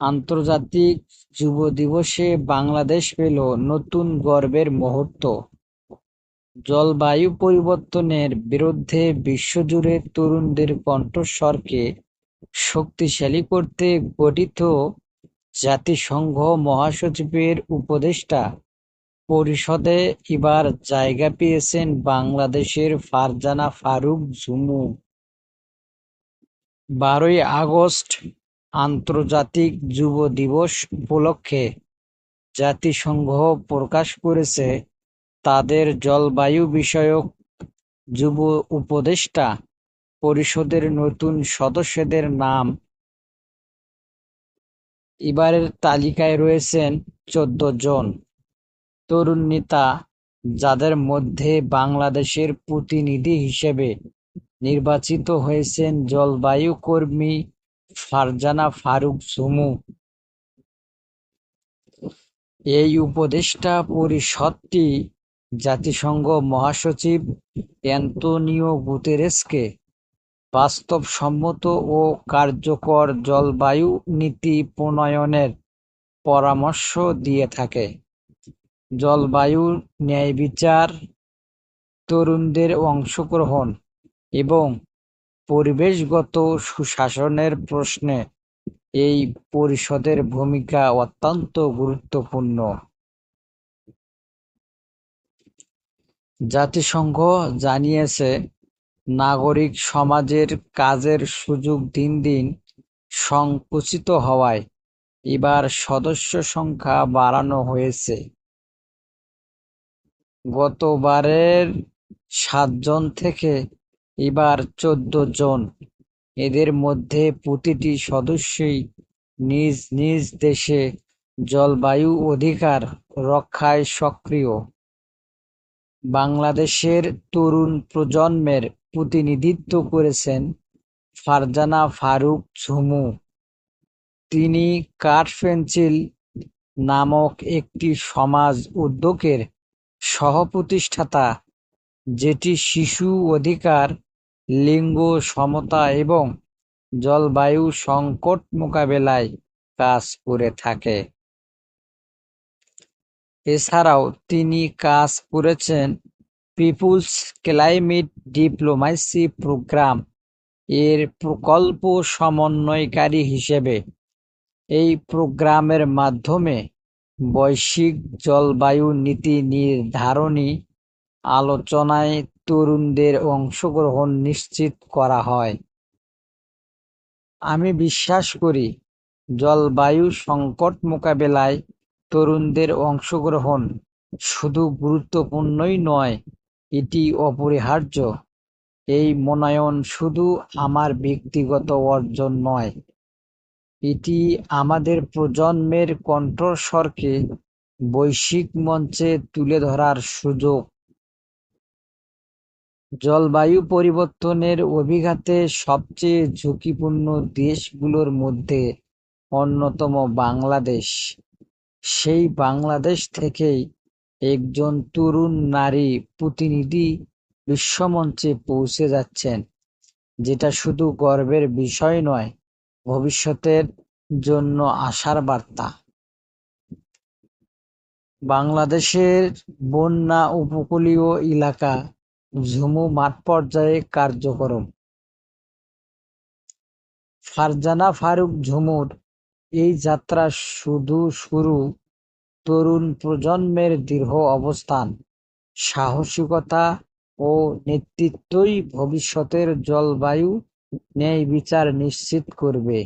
আন্তর্জাতিক যুব দিবসে বাংলাদেশ পেল নতুন গর্বের মুহূর্ত। জলবায়ু পরিবর্তনের বিরুদ্ধে বিশ্বজুড়ে তরুণদের কণ্ঠস্বরকে শক্তিশালী করতে গঠিত জাতিসংঘ মহাসচিবের উপদেষ্টা পরিষদে এবার জায়গা পেয়েছেন বাংলাদেশের ফারজানা ফারুক ঝুমু। বারোই আগস্ট আন্তর্জাতিক যুব দিবস উপলক্ষে জাতিসংঘ প্রকাশ করেছে। তাদের জলবায়ু বিষয়ক যুব উপদেষ্টা পরিষদের নতুন সদস্যদের নাম এবারের তালিকায় রয়েছেন চোদ্দ জন তরুণ নেতা যাদের মধ্যে বাংলাদেশের প্রতিনিধি হিসেবে নির্বাচিত হয়েছেন জলবায়ু কর্মী ফারজানা ফারুক ঝুমু এই উপদেষ্টা পরিষদটি জাতিসংঘ মহাসচিব অ্যান্তোনিও গুতেরেসকে বাস্তবসম্মত ও কার্যকর জলবায়ু নীতি প্রণয়নের পরামর্শ দিয়ে থাকে। জলবায়ু ন্যায়বিচার তরুণদের অংশগ্রহণ এবং পরিবেশগত সুশাসনের প্রশ্নে এই পরিষদের ভূমিকা অত্যন্ত গুরুত্বপূর্ণ। জাতিসংঘ জানিয়েছে, নাগরিক সমাজের কাজের সুযোগ দিন দিন সংকুচিত হওয়ায় এবার সদস্য সংখ্যা বাড়ানো হয়েছে। গতবারের সাতজন থেকে এবার চোদ্দ জন। এদের মধ্যে প্রতিটি সদস্যই নিজ নিজ দেশে জলবায়ু অধিকার রক্ষায় সক্রিয়। বাংলাদেশের তরুণ প্রজন্মের প্রতিনিধিত্ব করেছেন ফারজানা ফারুক ঝুমু। তিনি কাঠপেন্সিল নামক একটি সমাজ উদ্যোগের সহ-প্রতিষ্ঠাতা, যেটি শিশু অধিকার লিঙ্গ, সমতা এবং জলবায়ু সংকট মোকাবেলায় কাজ করে থাকে। এছাড়াও তিনি কাজ করেছেন পিপুলস ক্লাইমেট ডিপ্লোম্যাসি প্রোগ্রাম এর প্রকল্প সমন্বয়কারী হিসেবে। এই প্রোগ্রামের মাধ্যমে বৈশ্বিক জলবায়ু নীতি নির্ধারণী আলোচনায় তরুণদের অংশগ্রহণ নিশ্চিত করা হয়। আমি বিশ্বাস করি, জলবায়ু সংকট মোকাবেলায় তরুণদের অংশগ্রহণ শুধু গুরুত্বপূর্ণই নয়, এটি অপরিহার্য। এই মনোনয়ন শুধু আমার ব্যক্তিগত অর্জন নয়, এটি আমাদের প্রজন্মের কণ্ঠস্বরকে বৈশ্বিক মঞ্চে তুলে ধরার সুযোগ। জলবায়ু পরিবর্তনের অভিঘাতে সবচেয়ে ঝুঁকিপূর্ণ দেশগুলোর মধ্যে অন্যতম বাংলাদেশ। সেই বাংলাদেশ থেকেই একজন তরুণ নারী প্রতিনিধি বিশ্বমঞ্চে পৌঁছে যাচ্ছেন, যেটা শুধু গর্বের বিষয় নয়, ভবিষ্যতের জন্য আশার বার্তা। বাংলাদেশের বন্যা উপকূলীয় এলাকা ঝুমু মাঠ পর্যায়ে কার্যক্রম। ফারজানা ফারুক ঝুমুর এই যাত্রা শুধু শুরু। তরুণ প্রজন্মের দৃঢ় অবস্থান, সাহসিকতা ও নেতৃত্বই ভবিষ্যতের জলবায়ু ন্যায় বিচার নিশ্চিত করবে।